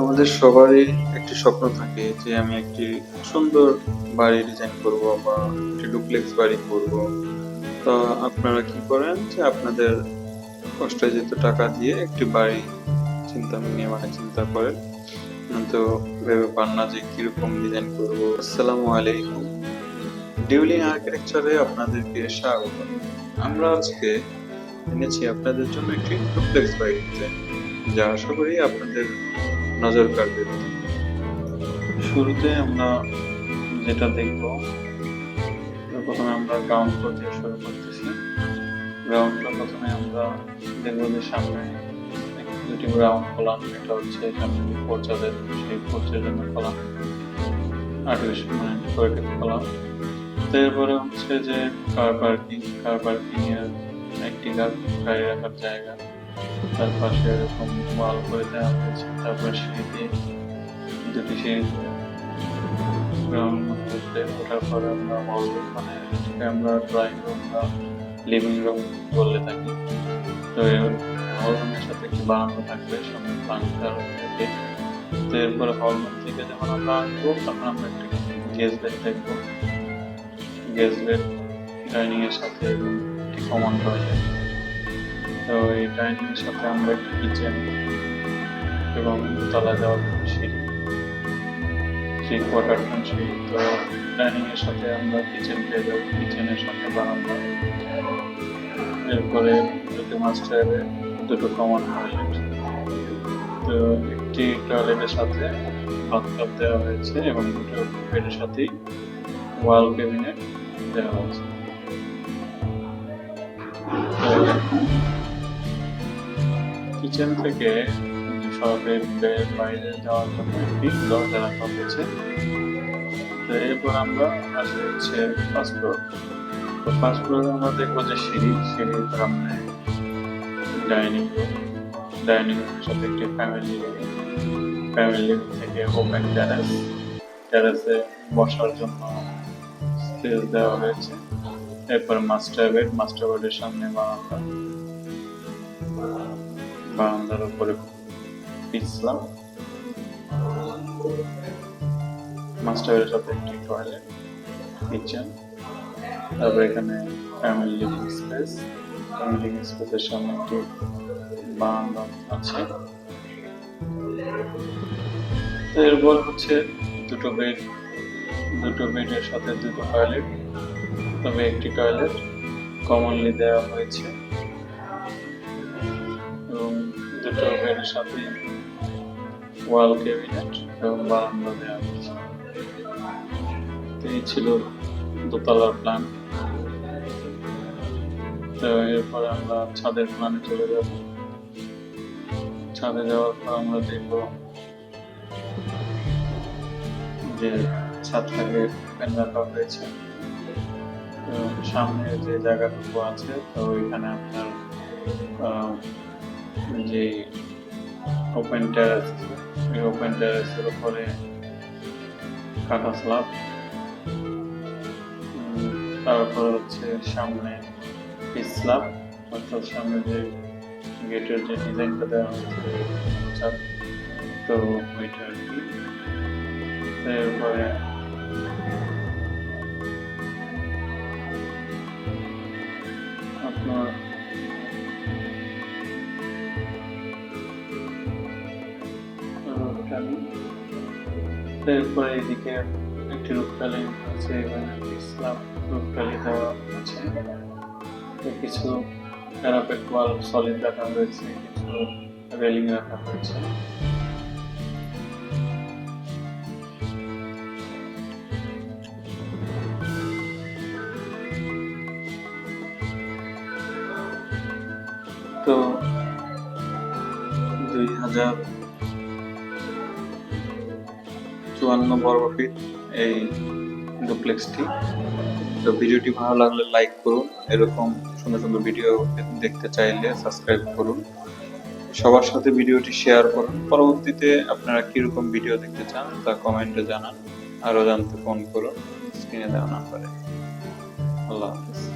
আমাদের সবারই একটি স্বপ্ন থাকে যে আমি একটি সুন্দর বাড়ি ডিজাইন করব বা একটি ডুপ্লেক্স বাড়ি করব। তো আপনারা কি করেন যে আপনাদের কষ্টার্জিত টাকা দিয়ে একটি বাড়ি চিন্তা নিয়ে মানে চিন্তা করেন। তো ভেবে পান না যে কীরকম ডিজাইন করব। আসসালামু আলাইকুম। ডিউলিং আর্কিটেকচারে আপনাদেরকে স্বাগত। আমরা আজকে এনেছি আপনাদের জন্য একটি ডুপ্লেক্স বাড়ি ডিজাইন যা আশা করি আপনাদের নজর কাড়বে শুরুতে আমরা যেটা দেখব প্রথমে আমরা গ্রাউন্ড ফ্লোর দিয়ে শুরু করতেছি। গ্রাউন্ড ফ্লোর প্রথমে আমরা দেখব যে সামনে দুটি গ্রাউন্ড কলাম এটা হচ্ছে সামনে যে সেই পোর্চের জন্য কলাম আর্টিফিশিয়াল মানে ডেকোরেটিভ কলাম তো এরপরে হচ্ছে যে কার পার্কিং কার পার্কিং এর একটি গাড়ি রাখার জায়গা। তার পাশে এরকম ওয়াল করে দেওয়া হয়েছে, তারপর সিঁড়ি দিয়ে দুটি সিঁড়ি গ্রাউন্ড মধ্যে ওঠার পরে আমরা হল মানে আমরা ড্রয়িং রুম বা লিভিং রুম বলে থাকি। তো হল রুমের সাথে একটি বারান্দা থাকবে সঙ্গে ফার্নিচার থেকে। তো এরপরে হল রুম থেকে যখন আমরা আসব, তখন আমরা একটি গেস্ট বেড দেখব। গেস্ট বেড ডাইনিং এর সাথে একটি কমন তো এই ডাইনিং সাথে আমরা একটি কিচেন এবং তলা দেওয়া সিঁড়ি। থ্রি কোয়ার্টার টন সিঁড়ি। তো ডাইনিং এর সাথে আমরা কিচেন পেয়ে যাব। কিচেনের সাথে বারান্দা। এরপরে দুটো মাস্টারে দুটো কমন টয়লেট তো একটি টয়লেটের সাথে বাথটাব দেওয়া হয়েছে এবং দুটো বেডের সাথেই ওয়াল ক্যাবিনেট দেওয়া হয়েছে। কিচেন থেকে সবের বাইরে যাওয়ার জন্য একটি দরজা রাখা হয়েছে। তো এরপর আমরা আসে হচ্ছে ফার্স্ট ফ্লোর তো ফার্স্ট ফ্লোরে আমরা দেখব যে সিঁড়ি, সিঁড়ির সামনে ডাইনিং রুম ডাইনিং রুমের সাথে একটি ফ্যামিলি ফ্যামিলি থেকে ওপেন টেরাস টেরাসে বসার জন্য স্পেস দেওয়া হয়েছে। এরপর মাস্টার বেড মাস্টার বেডের সামনে বারান্দা। বারান্দার উপরে মাস্টার বেডের সাথে একটি টয়লেট কিচেন তারপর এখানে family living space family living স্পেসের সামনে একটি বারান্দা আছে এরপর হচ্ছে দুটো বেড দুটো বেডের সাথে দুটো টয়লেট তবে একটি টয়লেট কমনলি দেওয়া হয়েছে দুটো বেডের সাথে ওয়াল ক্যাবিনেট এবং বারান্দা দেওয়া হয়েছে এই ছিল দোতলার প্ল্যান তো এরপর আমরা ছাদের প্ল্যানে চলে যাব। ছাদে যাওয়ার পর আমরা দেখব যে ছাদটাকে ওপেন রাখা হয়েছে। সামনে যে জায়গাটুকু আছে, তো ওইখানে আপনার যে ওপেন টেরাস এই ওপেন টেরাসের উপরে কাটা স্ল্যাব তারপর হচ্ছে সামনে স্ল্যাব অর্থাৎ সামনে যে গেটের যে ডিজাইনটা দেওয়া হয়েছে তো ওইটা আর কি। তো রূপটালি এরপরে এদিকে একটি রূপটালি আছে এখানে ইসলাম রূপটালি দেওয়া আছে। কিছু প্যারাপেট ওয়াল সলিড রাখা হয়েছে, কিছু রেলিং রাখা হয়েছে। তো দুই হাজার চুয়ান্ন বর্গ ফিট এই ডুপ্লেক্সটি তো ভিডিওটি ভালো লাগলে লাইক করুন, এরকম সুন্দর সুন্দর ভিডিও দেখতে চাইলে সাবস্ক্রাইব করুন। সবার সাথে ভিডিওটি শেয়ার করুন। পরবর্তীতে আপনারা কীরকম ভিডিও দেখতে চান তা কমেন্টে জানান, আরও জানতে ফোন করুন স্ক্রিনে দেওয়া নাম্বারে আল্লাহ হাফিজ।